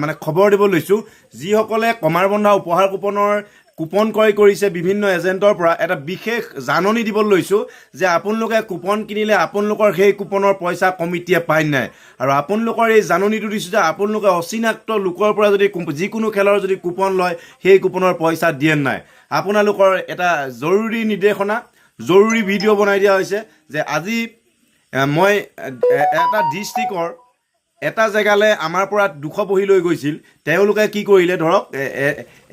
মানে খবৰ দিব লৈছোঁ যিসকলে কমাৰ বন্ধা উপহাৰ কুপনৰ কুপন ক্ৰয় কৰিছে বিভিন্ন এজেণ্টৰ পৰা এটা বিশেষ জাননী দিব লৈছোঁ যে আপোনালোকে কুপন কিনিলে আপোনালোকৰ সেই কুপনৰ পইচা কমিটিয়ে পায় নাই। আৰু আপোনালোকৰ এই জাননীটো দিছোঁ যে আপোনালোকে অচিনাক্ত লোকৰ পৰা যদি যিকোনো খেলৰ যদি কুপন লয় সেই কুপনৰ পইচা দিয়ে নাই। আপোনালোকৰ এটা জৰুৰী নিৰ্দেশনা জৰুৰী ভিডিঅ' বনাই দিয়া হৈছে যে আজি মই এটা ডিষ্ট্ৰিক্টৰ এটা জেগালৈ আমাৰ পৰা দুশ বহি লৈ গৈছিল। তেওঁলোকে কি কৰিলে ধৰক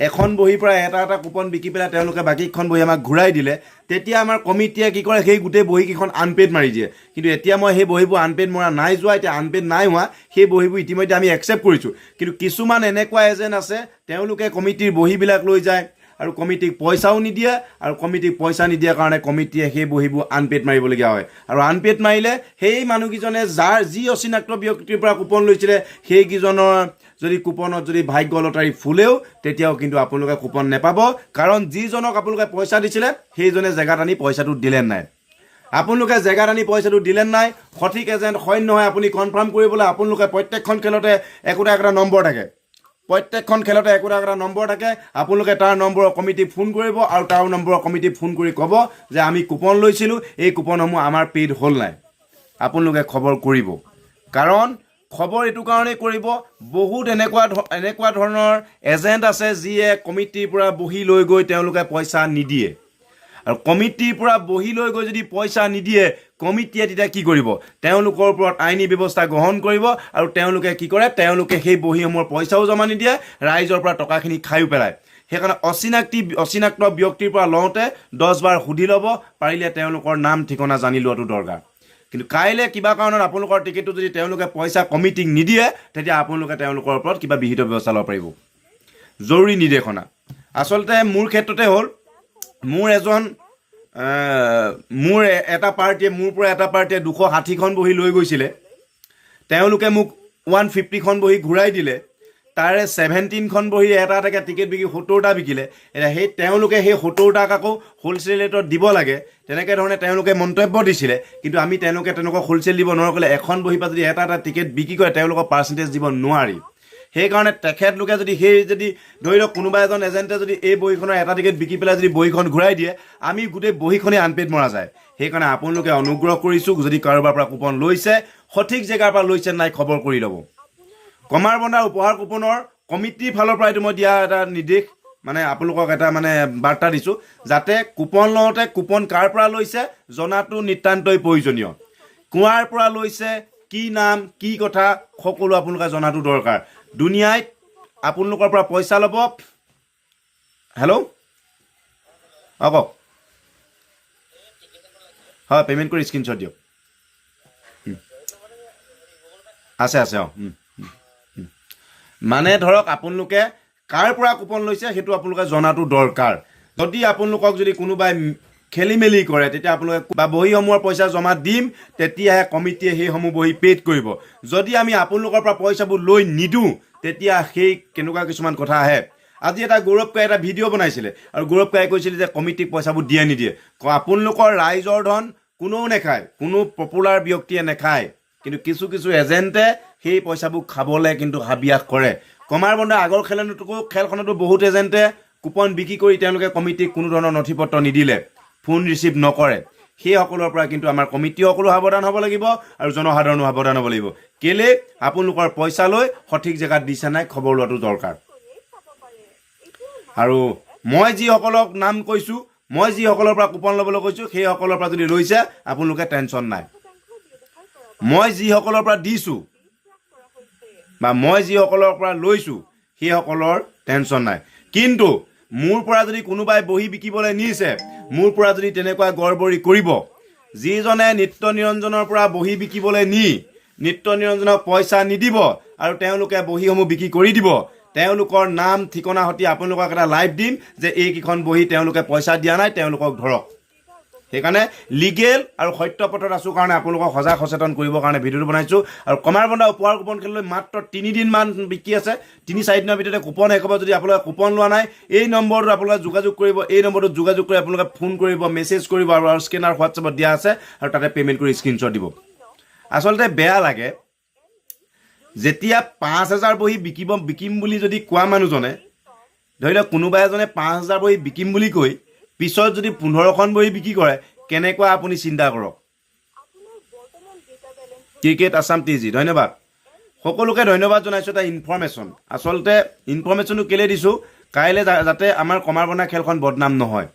এখন বহীৰ পৰা এটা এটা কুপন বিকি পেলাই তেওঁলোকে বাকীখন বহী আমাক ঘূৰাই দিলে। তেতিয়া আমাৰ কমিটিয়ে কি কৰে সেই গোটেই বহীকেইখন আনপেড মাৰি দিয়ে। কিন্তু এতিয়া মই সেই বহীবোৰ আনপেড মৰা নাই যোৱা এতিয়া আনপেড নাই হোৱা সেই বহীবোৰ ইতিমধ্যে আমি একচেপ্ট কৰিছোঁ। কিন্তু কিছুমান এনেকুৱা এজেণ্ট আছে তেওঁলোকে কমিটিৰ বহীবিলাক লৈ যায়। আৰু কমিটিক পইচাও নিদিয়ে আৰু কমিটিক পইচা নিদিয়াৰ কাৰণে কমিটিয়ে সেই বহীবোৰ আনপেড মাৰিবলগীয়া হয়। আৰু আনপেড মাৰিলে সেই মানুহকেইজনে যাৰ যি অচিনাক্ত ব্যক্তিৰ পৰা কুপন লৈছিলে, সেইকেইজনৰ যদি কুপনত যদি ভাগ্য লটাৰী ফুলেও, তেতিয়াও কিন্তু আপোনালোকে কুপন নেপাব। কাৰণ যিজনক আপোনালোকে পইচা দিছিলে, সেইজনে জেগাত আনি পইচাটো দিলে নাই। আপোনালোকে জেগাত আনি পইচাটো দিলে নাই। সঠিক এজেণ্ট হয় নহয় আপুনি কনফাৰ্ম কৰিবলৈ আপোনালোকে প্ৰত্যেকখন খেলতে একোটা একোটা নম্বৰ থাকে। প্ৰত্যেকখন খেলতে একোটা একোটা নম্বৰ থাকে। আপোনালোকে তাৰ নম্বৰৰ কমিটি ফোন কৰিব আৰু তাৰ নম্বৰৰ কমিটি ফোন কৰি ক'ব যে আমি কুপন লৈছিলোঁ, এই কুপনসমূহ আমাৰ পেইড হ'ল নাই। আপোনালোকে খবৰ কৰিব। কাৰণ খবৰ এইটো কাৰণেই কৰিব, বহুত এনেকুৱা এনেকুৱা ধৰণৰ এজেণ্ট আছে যিয়ে কমিটিৰ পৰা বহি লৈ গৈ তেওঁলোকে পইচা নিদিয়ে। আৰু কমিটিৰ পৰা বহি লৈ গৈ যদি পইচা নিদিয়ে কমিটিয়ে তেতিয়া কি কৰিব? তেওঁলোকৰ ওপৰত আইনী ব্যৱস্থা গ্ৰহণ কৰিব আৰু তেওঁলোকে কি কৰে? তেওঁলোকে সেই বহীসমূহৰ পইচাও জমা নিদিয়ে ৰাইজৰ পৰা টকাখিনি খায়ো পেলায়। সেইকাৰণে অচিনাক্তি অচিনাক্ত ব্যক্তিৰ পৰা লওঁতে দহবাৰ সুধি ল'ব পাৰিলে তেওঁলোকৰ নাম ঠিকনা জানি লোৱাটো দৰকাৰ। কিন্তু কাইলৈ কিবা কাৰণত আপোনালোকৰ টিকেটটো যদি তেওঁলোকে পইচা কমিটিক নিদিয়ে তেতিয়া আপোনালোকে তেওঁলোকৰ ওপৰত কিবা বিহিত ব্যৱস্থা ল'ব পাৰিব। জৰুৰী নিৰ্দেশনা। আচলতে মোৰ ক্ষেত্ৰতে হ'ল মোৰ এজন মোৰ এটা পাৰ্টীয়ে, মোৰ পৰা এটা পাৰ্টীয়ে দুশ ষাঠিখন বহি লৈ গৈছিলে। তেওঁলোকে মোক ওৱান ফিফটিখন বহি ঘূৰাই দিলে। তাৰে ছেভেণ্টিনখন বহি এটা এটাকৈ টিকেট বিকি সত্তৰটা বিকিলে। এতিয়া সেই, তেওঁলোকে সেই সত্তৰটাক আকৌ হ'লচেল ৰেটত দিব লাগে। তেনেকৈ ধৰণে তেওঁলোকে মন্তব্য দিছিলে। কিন্তু আমি তেওঁলোকে তেনেকুৱা হ'লচেল দিব নোৱাৰোঁ। ক'লে এখন বহিৰ পৰা যদি এটা এটা টিকেট বিক্ৰী কৰে, তেওঁলোকৰ পাৰ্চেণ্টেজ দিব নোৱাৰি। সেইকাৰণে তেখেতলোকে যদি সেই যদি ধৰি লওক কোনোবা এজন এজেণ্টে যদি এই বহীখনৰ এটা টিকেট বিকি পেলাই যদি বহীখন ঘূৰাই দিয়ে আমি গোটেই বহীখনেই আনপেড মৰা যায়। সেইকাৰণে আপোনালোকে অনুগ্ৰহ কৰিছোঁ যদি কাৰোবাৰ পৰা কুপন লৈছে সঠিক জেগাৰ পৰা লৈছে নাই খবৰ কৰি ল'ব। কমাৰ বন্ধাৰ উপহাৰ কুপনৰ কমিটিৰ ফালৰ পৰা এইটো মই দিয়া এটা নিৰ্দেশ মানে আপোনালোকক এটা মানে বাৰ্তা দিছোঁ যাতে কুপন লওঁতে কুপন কাৰ পৰা লৈছে জনাটো নিতান্তই প্ৰয়োজনীয়। কুৱাৰ পৰা লৈছে কি নাম কি কথা সকলো আপোনালোকে জনাটো দৰকাৰ। দুনিয়াত আপোনালোকৰ পৰা পইচা ল'ব। হেল্ল' অঁ কওক। হয় পে'মেণ্ট কৰি স্ক্ৰীনশ্বট দিয়ক। আছে আছে অঁ। মানে ধৰক আপোনালোকে কাৰ পৰা কুপন লৈছে সেইটো আপোনালোকে জনাটো দৰকাৰ। যদি আপোনালোকক যদি কোনোবাই খেলি মেলি কৰে। তেতিয়া আপোনালোকে বা বহীসমূহৰ পইচা জমা দিম, তেতিয়াহে কমিটিয়ে সেইসমূহ বহী পে'ড কৰিব। যদি আমি আপোনালোকৰ পৰা পইচাবোৰ লৈ নিদিওঁ, তেতিয়া সেই কেনেকুৱা কিছুমান কথা আহে। আজি এটা গৌৰৱ এটা ভিডিঅ' বনাইছিলে আৰু গৌৰৱ কাই কৈছিলে যে কমিটিক পইচাবোৰ দিয়ে নিদিয়ে। আপোনালোকৰ ৰাইজৰ ধন কোনেও নেখায়, কোনো পপুলাৰ ব্যক্তিয়ে নেখায়। কিন্তু কিছু কিছু এজেণ্টে সেই পইচাবোৰ খাবলৈ কিন্তু হাবিয়াস কৰে। কমাৰ বন্ধা আগৰ খেলতো খেলখনতো বহুত এজেণ্টে কুপন বিক্ৰী কৰি তেওঁলোকে কমিটিক কোনো ধৰণৰ নথি পত্ৰ নিদিলে। ফোন ৰিচিভ নকৰে। সেইসকলৰ পৰা কিন্তু আমাৰ কমিটিসকলো সাৱধান হ'ব লাগিব আৰু জনসাধাৰণো সাৱধান হ'ব লাগিব। কেলে? আপোনালোকৰ পইচা লৈ সঠিক জেগাত দিছে নাই খবৰ লোৱাটো দৰকাৰ। আৰু মই যিসকলক নাম কৈছোঁ মই যিসকলৰ পৰা কুপন ল'বলৈ কৈছোঁ সেইসকলৰ পৰা যদি লৈছে আপোনালোকে টেনশ্যন নাই। মই যিসকলৰ পৰা দিছোঁ বা মই যিসকলৰ পৰা লৈছোঁ সেইসকলৰ টেনশ্যন নাই। কিন্তু মোৰ পৰা যদি কোনোবাই বহি বিকিবলৈ নিছে মোৰ পৰা যদি তেনেকুৱা গড়বৰি কৰিব যিজনে নিত্য নিৰঞ্জনৰ পৰা বহি বিকিবলৈ নি নিত্য নিৰঞ্জনক পইচা নিদিব আৰু তেওঁলোকে বহীসমূহ বিক্ৰী কৰি দিব তেওঁলোকৰ নাম ঠিকনা সৈতে আপোনালোকক এটা লাইভ দিম যে এইকেইখন বহি তেওঁলোকে পইচা দিয়া নাই তেওঁলোকক ধৰক। সেইকাৰণে লিগেল আৰু সত্য পথত আছোঁ কাৰণে আপোনালোকক সজাগ সচেতন কৰিবৰ কাৰণে ভিডিঅ'টো বনাইছোঁ। আৰু কমাৰ বন্ধা উপহাৰ কুপন খেললৈ মাত্ৰ তিনিদিনমান বিকি আছে। তিনি চাৰিদিনৰ ভিতৰতে কুপন শেষ হ'ব যদি আপোনালোকে কুপন লোৱা নাই, এই নম্বৰটোত আপোনালোকে যোগাযোগ কৰিব, এই নম্বৰটোত যোগাযোগ কৰি আপোনালোকে ফোন কৰিব, মেছেজ কৰিব আৰু স্কেনাৰ হোৱাটছএপত দিয়া আছে আৰু তাতে পে'মেণ্ট কৰি স্ক্ৰীনশ্বট দিব। আচলতে বেয়া লাগে যেতিয়া পাঁচ হাজাৰ বহি বিকিব, বিকিম বুলি যদি কোৱা মানুহজনে, ধৰি লওক কোনোবা এজনে পাঁচ হাজাৰ বহি বিকিম বুলি কৈ পিছত যদি পোন্ধৰখন বহি বিক্ৰী কৰে, কেনেকুৱা আপুনি চিন্তা কৰক? ক্ৰিকেট, আছাম টি জি, ধন্যবাদ। সকলোকে ধন্যবাদ জনাইছোঁ এটা ইনফৰ্মেশ্যন আচলতে ইনফৰ্মেশ্যনটো কেলৈ দিছোঁ? কাইলৈ যাতে আমাৰ কমাৰ বনা খেলখন বদনাম নহয়।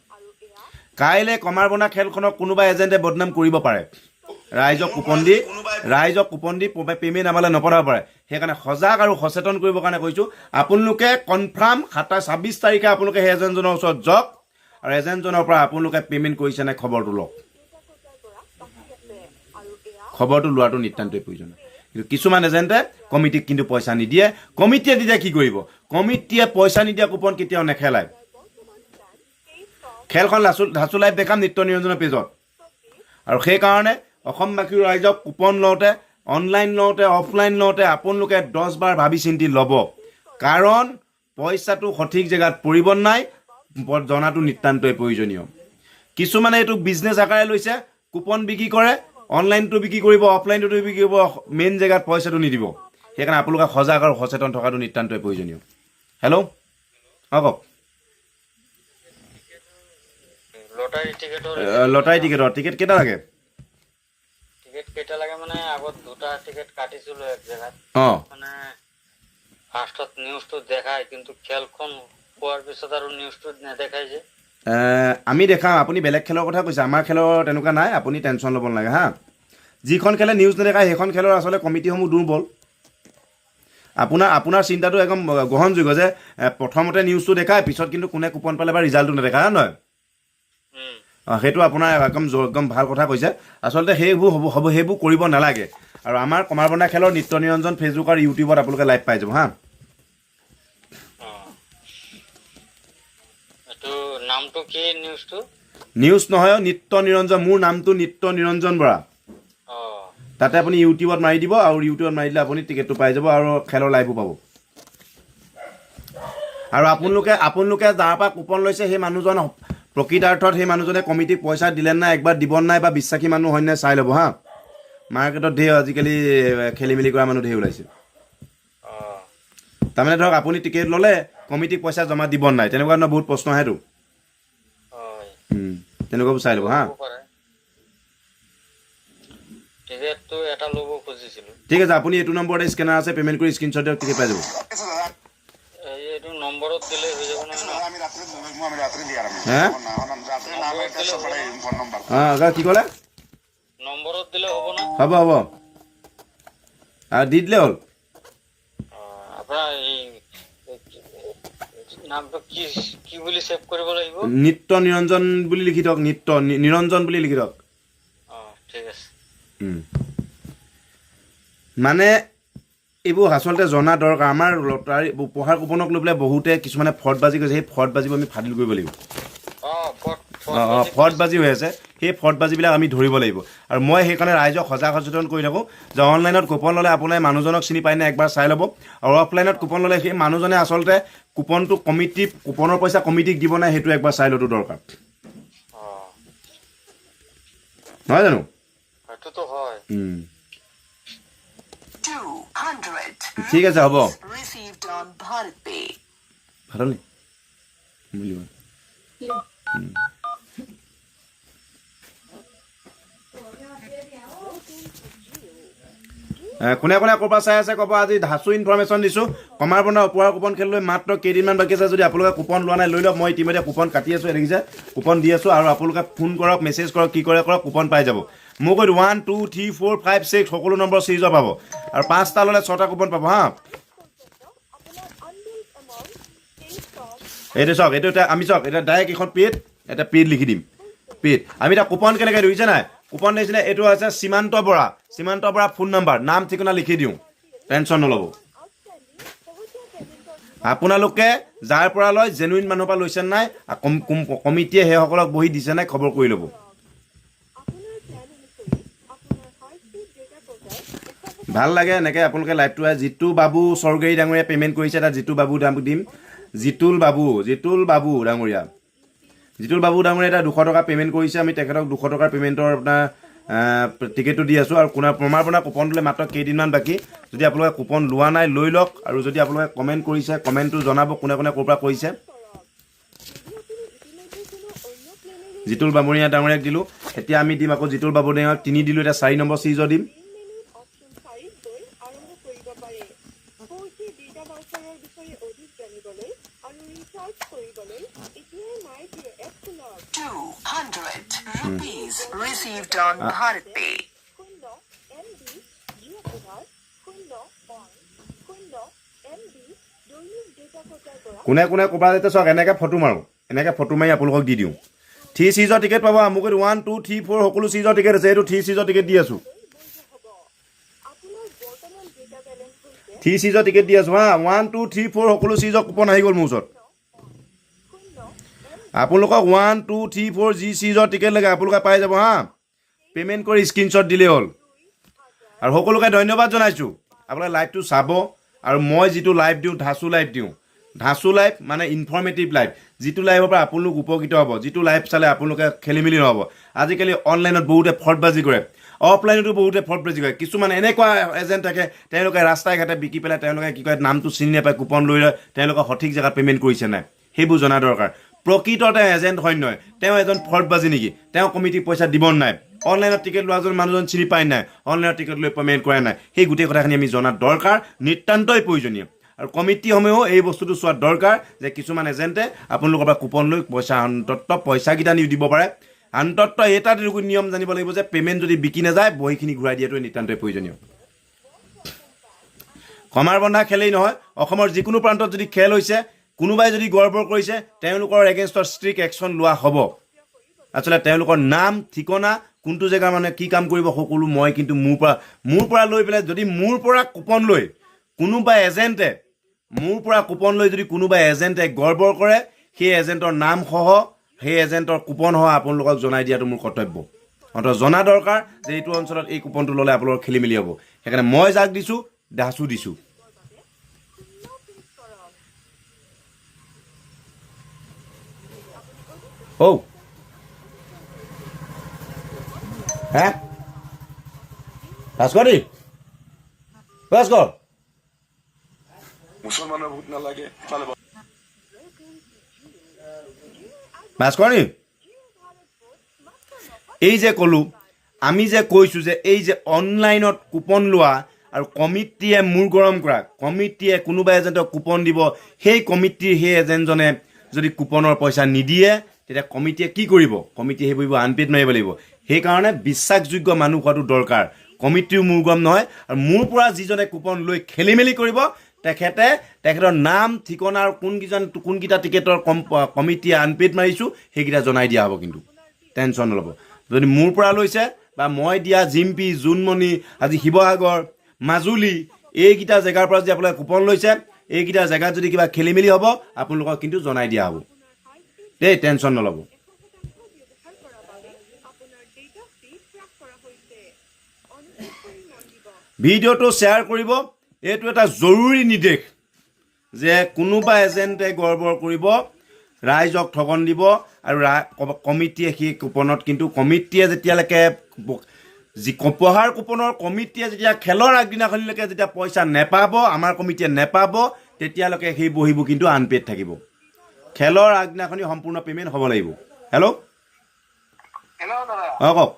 কাইলৈ কমাৰ বনা খেলখনক কোনোবা এজেণ্টে বদনাম কৰিব পাৰে। ৰাইজক কুপন দি ৰাইজক কুপন দি পে'মেণ্ট আমালৈ নপঠাব পাৰে। সেইকাৰণে সজাগ আৰু সচেতন কৰিবৰ কাৰণে কৈছোঁ। আপোনালোকে কনফাৰ্ম সাতাইছ ছাব্বিছ তাৰিখে আপোনালোকে সেই এজেণ্টজনৰ ওচৰত যাওক। আৰু এজেণ্টজনৰ পৰা আপোনালোকে পে'মেণ্ট কৰিছে নে খবৰটো লওক। খবৰটো লোৱাটো নিতান্তই প্ৰয়োজনীয়। কিন্তু কিছুমান এজেণ্টে কমিটিক কিন্তু পইচা নিদিয়ে। কমিটিয়ে তেতিয়া কি কৰিব? কমিটিয়ে পইচা নিদিয়া কুপন কেতিয়াও নেখেলায়। খেলখন লাচু ধাচু লাইভ দেখাম নিত্য নিৰঞ্জনৰ পেজত। আৰু সেইকাৰণে অসমবাসী ৰাইজক কুপন লওঁতে অনলাইন লওঁতে অফলাইন লওঁতে আপোনালোকে দহ বাৰ ভাবি চিন্তি ল'ব। কাৰণ পইচাটো সঠিক জেগাত পৰিব নাই। জনাটো নিতান্তই প্ৰয়োজনীয়। কিছুমানে এইটো বিজনেছ আকাৰে লৈছে কুপন বিক্ৰী কৰে অনলাইনটো বিক্ৰী কৰিব অফলাইনটো বিক্ৰী কৰিব মেইন জেগাত পইচাটো নিদিব। সেইকাৰণে আপোনালোকে সজাগ আৰু সচেতন থকাটো নিতান্তই প্ৰয়োজনীয়। হেল্ল' অঁ কওক। লটাৰী টিকেটৰ টিকেট কেইটা লাগে? টিকেট কেইটা লাগে মানে আগত দুটা টিকেট কাটিছিলো এক জেগাত। অঁ। মানে ফাৰ্ষ্টত নিউজটো দেখায় কিন্তু খেলখন পোৱাৰ পিছত আৰু নিউজটোত নেদেখায় যে। আমি দেখাম আপুনি বেলেগ খেলৰ কথা কৈছে আমাৰ খেলৰ তেনেকুৱা নাই আপুনি টেনশ্যন ল'ব নালাগে হা। যিখন খেলে নিউজ নেদেখায় সেইখন খেলৰ আচলতে কমিটিসমূহ দুৰ্বল। আপোনাৰ আপোনাৰ চিন্তাটো একদম গ্ৰহণযোগ্য যে প্ৰথমতে নিউজটো দেখায় পিছত কিন্তু কোনে কুপন পালে বা ৰিজাল্টটো নেদেখায় হয় নহয়? অঁ, সেইটো আপোনাৰ একদম একদম ভালো কথা কৈছে। আচলতে সেইবোৰ হ'ব হ'ব সেইবোৰ কৰিব নালাগে। আৰু আমাৰ কমাৰবন্ধা খেলৰ নিত্য নিৰঞ্জন ফেচবুক আৰু ইউটিউবত আপোনালোকে লাইভ পাই যাব হা অ। এইটো নামটো কি নিউজটো নিউজ নহয় নিত্য নিৰঞ্জন মোৰ নামটো নিত্য নিৰঞ্জন বৰা। তাতে আপুনি ইউটিউবত মাৰি দিব আৰু ইউটিউবত মাৰি দিলে আপুনি টিকেটটো পাই যাব আৰু খেলৰ লাইভো পাব। আৰু আপোনালোকে আপোনালোকে যাৰ পৰা কুপন লৈছে সেই মানুহজন প্ৰকৃতাৰ্থত সেই মানুহজনে কমিটিক পইচা দিলে নাই একবাৰ দিব নাই বা বিশ্বাসী মানুহ হয় নাই চাই ল'ব হা। মাৰ্কেটত ধেৰ আজিকালি খেলি মেলি কৰা মানুহ ধেৰ ওলাইছে। তাৰমানে ধৰক আপুনি টিকেট ল'লে কমিটিক পইচা জমা দিব নাই তেনেকুৱা ধৰণৰ বহুত প্ৰশ্ন আহেতো। তেনেকুৱাবোৰ চাই ল'ব হা? ল'ব পাৰে। টিকেটটো এটা ল'ব খুজিছিলো। ঠিক আছে আপুনি এইটো নম্বৰতে স্কেনাৰ আছে পে'মেণ্ট কৰি স্ক্ৰীনশ্বট দিয়ক টিকেট পাই যাব। হ্যাঁ? কি ক'লে? নম্বৰত দিলে হ'ব না? হ'ব হ'ব। আৰু দি দিলে হ'ল অ, আপোনাৰ এই এই নামটো কি কি বুলি ছেভ কৰিব লাগিব? নিত্য নিৰঞ্জন বুলি লিখি থওক নিত্য নিৰঞ্জন বুলি লিখি থওক। ঠিক আছে। মানে এইবোৰ আচলতে জনা দৰকাৰ। আমাৰ লটাৰী উপহাৰ কুপনক লৈ পেলাই বহুতে কিছুমানে ফৰ্ট বাজি গৈছে সেই ফৰ্ট বাজিবোৰ আমি ফাদিল কৰিব লাগিব। অঁ ফট ফ্ৰড বাজি হৈ আছে। সেই ফ্ৰড বাজিবিলাক আমি ধৰিব লাগিব। আৰু মই সেইকাৰণে ৰাইজক সজাগ সচেতন কৰি থাকোঁ যে অনলাইনত কুপন ল'লে আপোনাৰ মানুহজনক চিনি পায়নে একবাৰ চাই ল'ব। আৰু অফলাইনত কুপন ল'লে সেই মানুহজনে আচলতে কুপনটো কমিটি কুপনৰ পইচা কমিটিক দিব নাই সেইটো একবাৰ চাই লোৱাটো দৰকাৰ। নহয় জানো? সেইটোতো হয়। উম। 200 ঠিক আছে হ'ব। received কোনে কোনে ক'ৰ পৰা চাই আছে ক'ব আজি ধাচু ইনফৰ্মেশ্যন দিছোঁ। কমাৰ বন্ধা উপহাৰ কুপন খেল লৈ মাত্ৰ কেইদিনমান বাকী আছে যদি আপোনালোকে কুপন লোৱা নাই লৈ লওক মই ইতিমধ্যে কুপন কাটি আছোঁ দেখিছে কুপন দি আছোঁ আৰু আপোনালোকে ফোন কৰক মেছেজ কৰক কি কৰে কৰক কুপন পাই যাব। মোক one two three four five six সকলো নম্বৰ চিৰিজৰ পাব। আৰু পাঁচটা ল'লে ছটা কুপন পাব হা। এইটো চাওক এইটো এতিয়া আমি চাওক এতিয়া ডাইৰেক্ট এখন পেড এটা পেড লিখি দিম। পেড আমি এতিয়া কুপন কেনেকৈ ধৰিছে নাই? কুপন দিছিলে এইটো হৈছে সীমান্ত বৰা। সীমান্ত বৰা ফোন নম্বৰ নাম ঠিকনা লিখি দিওঁ। টেনশ্যন নল'ব। আপোনালোকে যাৰ পৰা লয় জেনুইন মানুহৰ পৰা লৈছে নাই কমিটিয়ে সেইসকলক বহি দিছে নাই খবৰ কৰি ল'ব। ভাল লাগে এনেকৈ আপোনালোকে লাইভটো জিতু বাবু স্বৰ্গেৰী ডাঙৰীয়া পে'মেণ্ট কৰিছে এটা জিতু বাবু দাম দিম। জিতুল বাবু জিতুল বাবু ডাঙৰীয়া। জিতুল বাবু ডাঙৰীয়া এটা দুশ টকা পে'মেণ্ট কৰিছে আমি তেখেতক দুশ টকাৰ পে'মেণ্টৰ আপোনাৰ টিকেটটো দি আছোঁ আৰু কোনে প্ৰমাৰ বনা কুপনটোলৈ মাত্ৰ কেইদিনমান বাকী। যদি আপোনালোকে কুপন লোৱা নাই লৈ লওক। আৰু যদি আপোনালোকে কমেণ্ট কৰিছে কমেণ্টটো জনাব কোনে কোনে ক'ৰ পৰা কৰিছে। জিতুল বাবুৰীয়া ডাঙৰীয়াক দিলোঁ। এতিয়া আমি দিম আকৌ জিতুল বাবুৰীয়াক তিনি দিলোঁ এতিয়া চাৰি নম্বৰ চিৰিজৰ দিম। 200 rupees received on Bharat Pay. কোনে কোনে ক'ৰবাত যেতিয়া চাওক এনেকৈ ফটো মাৰোঁ এনেকৈ ফটো মাৰি আপোনালোকক দি দিওঁ। থ্ৰী চিৰিজৰ টিকেট পাব মোক ওৱান টু থ্ৰী ফ'ৰ সকলো চিৰিজৰ টিকেট আছে এইটো থ্ৰী চিৰিজৰ টিকেট দি আছোঁ। থ্ৰী চিৰিজৰ টিকেট দি আছোঁ হা ওৱান টু থ্ৰী ফ'ৰ সকলো চিৰিজৰ কুপন আহি গ'ল মোৰ ওচৰত। আপোনালোকক ওৱান টু থ্ৰী ফ'ৰ যি চিৰিজৰ টিকেট লাগে আপোনালোকে পাই যাব, হা? পে'মেণ্ট কৰি স্ক্ৰীনশ্বট দিলেই হ'ল। আৰু সকলোকে ধন্যবাদ জনাইছোঁ। আপোনালোকে লাইভটো চাব আৰু মই যিটো লাইভ দিওঁ, ধাচু লাইভ দিওঁ। ধাচু লাইভ মানে ইনফৰ্মেটিভ লাইভ যিটো লাইভৰ পৰা আপোনালোক উপকৃত হ'ব, যিটো লাইভ চালে আপোনালোকে খেলি মেলি নহ'ব। আজিকালি অনলাইনত বহুতে ফ্ৰডবাজি কৰে। অফলাইনতো বহুতে ফ্ৰডবাজি কৰে। কিছুমান এনেকুৱা এজেণ্ট থাকে, তেওঁলোকে ৰাস্তাই ঘাটে বিকি পেলাই তেওঁলোকে কি কয়, নামটো চিনি নাপায় কুপন লৈ লয়, তেওঁলোকে সঠিক জেগাত পে'মেণ্ট কৰিছে নাই? সেইবোৰ জনা দৰকাৰ। প্ৰকৃততে এজেণ্ট হয় নহয়? তেওঁ এজন ফ্ৰডবাজি নেকি? তেওঁ কমিটিক পইচা দিব নাই? অনলাইনত টিকেট লোৱাজন মানুহজন চিনি পাই নাই? অনলাইনত টিকেট লৈ পে'মেণ্ট কৰে নাই? সেই গোটেই কথাখিনি আমি জনাত দৰকাৰ, নিতান্তই প্ৰয়োজনীয়। আৰু কমিটিসমূহেও এই বস্তুটো চোৱাত দৰকাৰ যে কিছুমান এজেণ্টে আপোনালোকৰ পৰা কুপন লৈ পইচা, অন্তত পইচাকেইটা নি দিব পাৰে। অন্তত এটা নিয়ম জানিব লাগিব যে পে'মেণ্ট যদি বিকি নাযায়, বহীখিনি ঘূৰাই দিয়াটোৱে নিতান্তই প্ৰয়োজনীয়। সমাৰ বন্ধা খেলেই নহয়, অসমৰ যিকোনো প্ৰান্তত যদি খেল হৈছে কোনোবাই যদি গৰ্বৰ কৰিছে তেওঁলোকৰ এগেইনষ্টত ষ্ট্ৰিক একশ্যন লোৱা হ'ব। আচলতে তেওঁলোকৰ নাম ঠিকনা কোনটো জেগাৰ মানে কি কাম কৰিব সকলো মই কিন্তু মোৰ পৰা মোৰ পৰা লৈ পেলাই যদি মোৰ পৰা কুপন লৈ কোনোবা এজেণ্টে মোৰ পৰা কুপন লৈ যদি কোনোবা এজেণ্টে গৰ্বৰ কৰে সেই এজেণ্টৰ নামসহ সেই এজেণ্টৰ কুপনসহ আপোনালোকক জনাই দিয়াটো মোৰ কৰ্তব্য। অন্তত জনা দৰকাৰ যে এইটো অঞ্চলত এই কুপনটো ল'লে আপোনালোকৰ খেলি মেলি হ'ব। সেইকাৰণে মই যাক দিছোঁ দাচো দিছোঁ। ঔ হ্যাঁ? ভূত চালে ভাস্কৰ নি এই যে ক'লোঁ আমি যে কৈছোঁ যে এই যে অনলাইনত কুপন লোৱা আৰু কমিটিয়ে মূৰ গৰম কৰা কমিটিয়ে কোনোবা এজেণ্টক কুপন দিব সেই কমিটিৰ সেই এজেণ্টজনে যদি কুপনৰ পইচা নিদিয়ে তেতিয়া কমিটিয়ে কি কৰিব? কমিটিয়ে সেইবোৰ আনপেড মাৰিব লাগিব। সেইকাৰণে বিশ্বাসযোগ্য মানুহ হোৱাটো দৰকাৰ। কমিটিও মূৰ গৰম নহয় আৰু মোৰ পৰা যিজনে কুপন লৈ খেলি মেলি কৰিব তেখেতে তেখেতৰ নাম ঠিকনা আৰু কোনকেইজন কোনকেইটা টিকেটৰ কম কমিটিয়ে আনপেড মাৰিছোঁ সেইকেইটা জনাই দিয়া হ'ব কিন্তু। টেনশ্যন নল'ব। যদি মোৰ পৰা লৈছে বা মই দিয়া জিম্পি জোনমণি আজি শিৱসাগৰ মাজুলী এইকেইটা জেগাৰ পৰা যদি আপোনালোকে কুপন লৈছে এইকেইটা জেগাত যদি কিবা খেলি মেলি হ'ব আপোনালোকক কিন্তু জনাই দিয়া হ'ব। দেই টেনশ্যন নল'ব। ভিডিঅ'টো শ্বেয়াৰ কৰিব। এইটো এটা জৰুৰী নিৰ্দেশ যে কোনোবা এজেণ্টে গৰ্বৰ কৰিব ৰাইজক ঠগন দিব আৰু কমিটিয়ে সেই কুপনত কিন্তু কমিটিয়ে যেতিয়ালৈকে যি উপহাৰ কুপনৰ কমিটিয়ে যেতিয়া খেলৰ আগদিনাখনিলৈকে যেতিয়া পইচা নেপাব আমাৰ কমিটিয়ে নেপাব তেতিয়ালৈকে সেই বহীবোৰ কিন্তু আনপেড থাকিব। খেলৰ আগদিনাখনি সম্পূৰ্ণ পে'মেণ্ট হ'ব লাগিব। হেল্ল' হেল্ল' দাদা। অঁ কওক।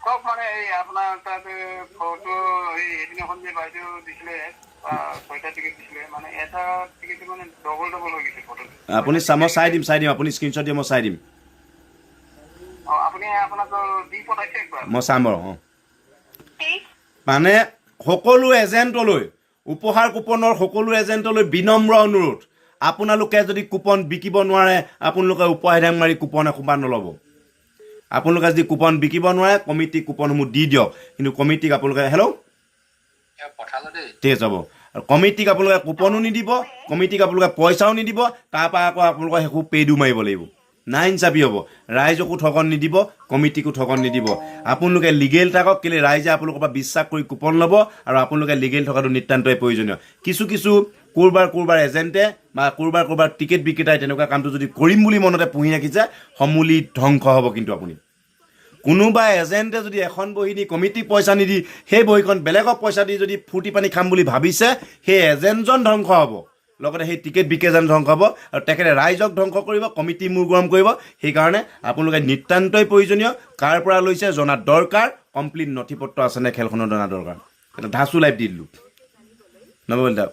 কওক মানে এই আপোনাৰ তাত ফটো এই এদিনাখন যে বাইদেউ দিছিলে আ, ছয়টা টিকেট দিছিলে মানে এটা টিকেট মানে ডবল ডবল হৈ গৈছে ফটোটো আপুনি মই চাই দিম চাই দিম আপুনি স্ক্ৰীনশ্বট দিয়ে মই চাই দিম। অঁ আপুনি আপোনাক দি পঠাইছে একবাৰ। মই চাম বাৰু অঁ। মানে সকলো এজেণ্টলৈ উপহাৰ কুপনৰ সকলো এজেণ্টলৈ বিনম্ৰ অনুৰোধ। আপোনালোকে যদি কুপন বিকিব নোৱাৰে আপোনালোকে উপহাধাং মাৰি কুপন এসোপা নল'ব। আপোনালোকে যদি কুপন বিকিব নোৱাৰে কমিটিক কুপনসমূহ দি দিয়ক। কিন্তু কমিটিক আপোনালোকে হেল্ল' ঠিক আছে হ'ব। আৰু কমিটিক আপোনালোকে কুপনো নিদিব কমিটিক আপোনালোকে পইচাও নিদিব তাৰপৰা আকৌ আপোনালোকে সেইবোৰ পেইডো মাৰিব লাগিব। নাই হিচাপি হ'ব। ৰাইজকো ঠগন নিদিব কমিটিকো ঠগন নিদিব। আপোনালোকে লিগেল থাকক কেলৈ ৰাইজে আপোনালোকৰ পৰা বিশ্বাস কৰি কুপন ল'ব আৰু আপোনালোকে লিগেল থকাটো নিতান্তই প্ৰয়োজনীয়। কিছু কিছু ক'ৰবাৰ ক'ৰবাৰ এজেণ্টে বা ক'ৰবাৰ ক'ৰবাৰ টিকেট বিক্ৰেতাই তেনেকুৱা কামটো যদি কৰিম বুলি মনতে পুহি ৰাখিছে, সমূলি ধ্বংস হ'ব কিন্তু আপুনি। কোনোবা এজেণ্টে যদি এখন বহি নি কমিটিক পইচা নিদি, সেই বহিখন বেলেগক পইচা দি যদি ফূৰ্তি পানী খাম বুলি ভাবিছে, সেই এজেণ্টজন ধ্বংস হ'ব। লগতে সেই টিকেট বিকেজন ধ্বংস হ'ব আৰু তেখেতে ৰাইজক ধ্বংস কৰিব, কমিটি মূৰ গৰম কৰিব। সেইকাৰণে আপোনালোকে নিতান্তই প্ৰয়োজনীয়, কাৰ পৰা লৈছে জনা দৰকাৰ, কমপ্লিট নথি পত্ৰ আছেনে খেলখনৰ জনা দৰকাৰ। এটা ধাচু লাইভ দি দিলোঁ। নবল দা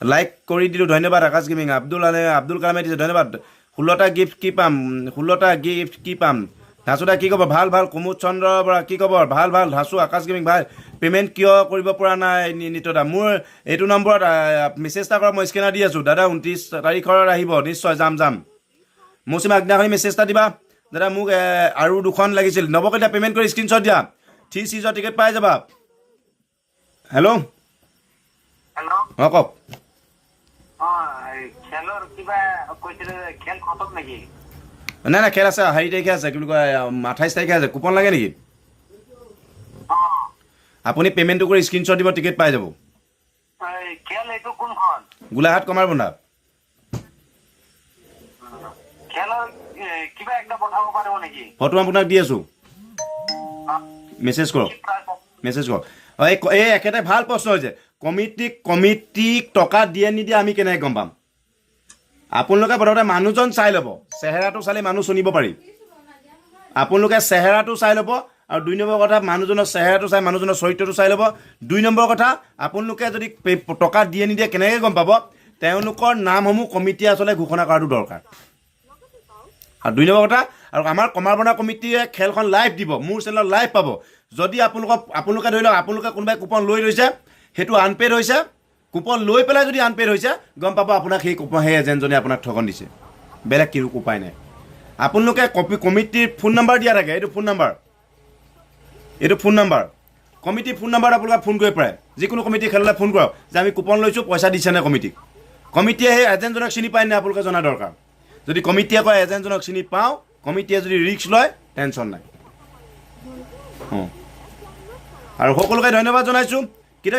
লাইক কৰি দিলোঁ ধন্যবাদ আকাশ গেমিং আব্দুল আলে আব্দুল কালামে দিছে ধন্যবাদ। ষোল্লটা গিফ্ট কি পাম? ষোল্লটা গিফ্ট কি পাম? ধাচুদা কি ক'ব ভাল ভাল। কুমুদ চন্দ্ৰৰ পৰা কি খবৰ? ভাল ভাল। ধাচু আকাশ গেমিং ভাল। পে'মেণ্ট কিয় কৰিব পৰা নাই নি- নিতদা? মোৰ এইটো নম্বৰত মেছেজ এটা কৰা মই স্কেনাৰ দি আছোঁ। দাদা ঊনত্ৰিছ তাৰিখৰ আহিব। নিশ্চয় যাম যাম। মৌচুমী আগদিনাখনি মেছেজ এটা দিবা? দাদা মোক আৰু দুখন লাগিছিল। নৱকেইটা পে'মেণ্ট কৰি স্ক্ৰীনশ্বট দিয়া। থ্ৰী চিজৰ টিকেট পাই যাবা। হেল্ল' অঁ কওক। নাই নাই খেল আছে হেৰি তাৰিখে আছে কি বুলি কয় আঠাইছ তাৰিখে আছে কুপন লাগে নেকি? আপুনি পে'মেণ্টটো কৰি স্ক্ৰীনশ্বট দিব টিকেট পাই যাব। গোলাঘাট কমাৰ বন্ধা ফটো আপোনাক দি আছোঁ। মেছেজ কৰক। মেছেজ কৰক। এই এই একেটাই ভালো প্ৰশ্ন হৈছে। কমিটিক কমিটিক টকা দিয়ে নিদিয়ে আমি কেনেকৈ গম পাম? আপোনালোকে প্ৰথমতে মানুহজন চাই ল'ব। চেহেৰাটো চালে মানুহ চুনিব পাৰি। আপোনালোকে চেহেৰাটো চাই ল'ব আৰু দুই নম্বৰ কথা, মানুহজনৰ চেহেৰাটো চাই, মানুহজনৰ চৰিত্ৰটো চাই ল'ব। দুই নম্বৰ কথা, আপোনালোকে যদি টকা দিয়ে নিদিয়ে কেনেকৈ গম পাব? তেওঁলোকৰ নামসমূহ কমিটিয়ে আচলতে ঘোষণা কৰাটো দৰকাৰ। আৰু দুই নম্বৰ কথা, আৰু আমাৰ কমাৰবন্ধা কমিটিয়ে খেলখন লাইভ দিব, মোৰ চেনেলত লাইভ পাব। যদি আপোনালোকক আপোনালোকে ধৰি লওক, আপোনালোকে কোনোবাই কুপন লৈ লৈছে সেইটো আনপেইড হৈছে। কুপন লৈ পেলাই যদি আনপেইড হৈছে, গম পাব আপোনাক সেই কুপন সেই এজেণ্টজনে আপোনাক ঠগন দিছে। বেলেগ কি উপায় নাই। আপোনালোকে কপি কমিটিৰ ফোন নম্বৰ দিয়া থাকে। এইটো ফোন নম্বৰ এইটো ফোন নম্বৰ কমিটিৰ ফোন নম্বৰত আপোনালোকে ফোন কৰিব পাৰে যিকোনো কমিটি খেললৈ ফোন কৰক, যে আমি কুপন লৈছোঁ, পইচা দিছেনে কমিটিক কমিটিয়ে সেই এজেণ্টজনক চিনি পায় নে আপোনালোকে জনা দৰকাৰ। যদি কমিটিয়ে কয় এজেণ্টজনক চিনি পাওঁ কমিটিয়ে যদি ৰিস্ক লয় টেনশ্যন নাই। অঁ। আৰু সকলোকে ধন্যবাদ জনাইছোঁ।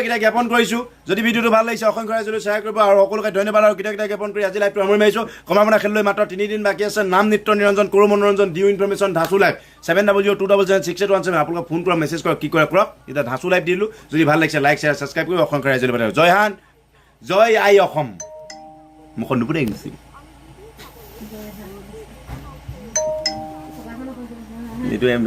কেতিয়া জ্ঞাপন কৰিছোঁ। যদি ভিডিঅ'টো ভালো লাগিছে অসংখ্য ৰাইজলৈ শ্বেয়াৰ কৰিব আৰু সকলোকে ধন্যবাদ আৰু কেতিয়া জ্ঞাপন কৰি আজি লাইভটো সামৰি মাৰিছোঁ। কমাবনা খেললৈ মাত্ৰ তিনিদিন বাকী আছে। নাম নৃত্য নিৰঞ্জন কৰো মনোৰঞ্জন ডিউ ইনফৰ্মেশ্যন ধাচু live seven double zero' two double seven six eight one seven আপোনালোকে ফোন কৰক মেছেজ কৰক কি কৰে কৰক। এতিয়া ধাচু লাইভ দিলোঁ। যদি ভালো লাগিছে লাইক শ্বেয়াৰ ছাবস্ক্ৰাইব কৰি অসংখ্য ৰাইজলৈ পঠাব জয় হান জয় আই অসম। মুখত নুপুৰে ইংলিছ এইটো এম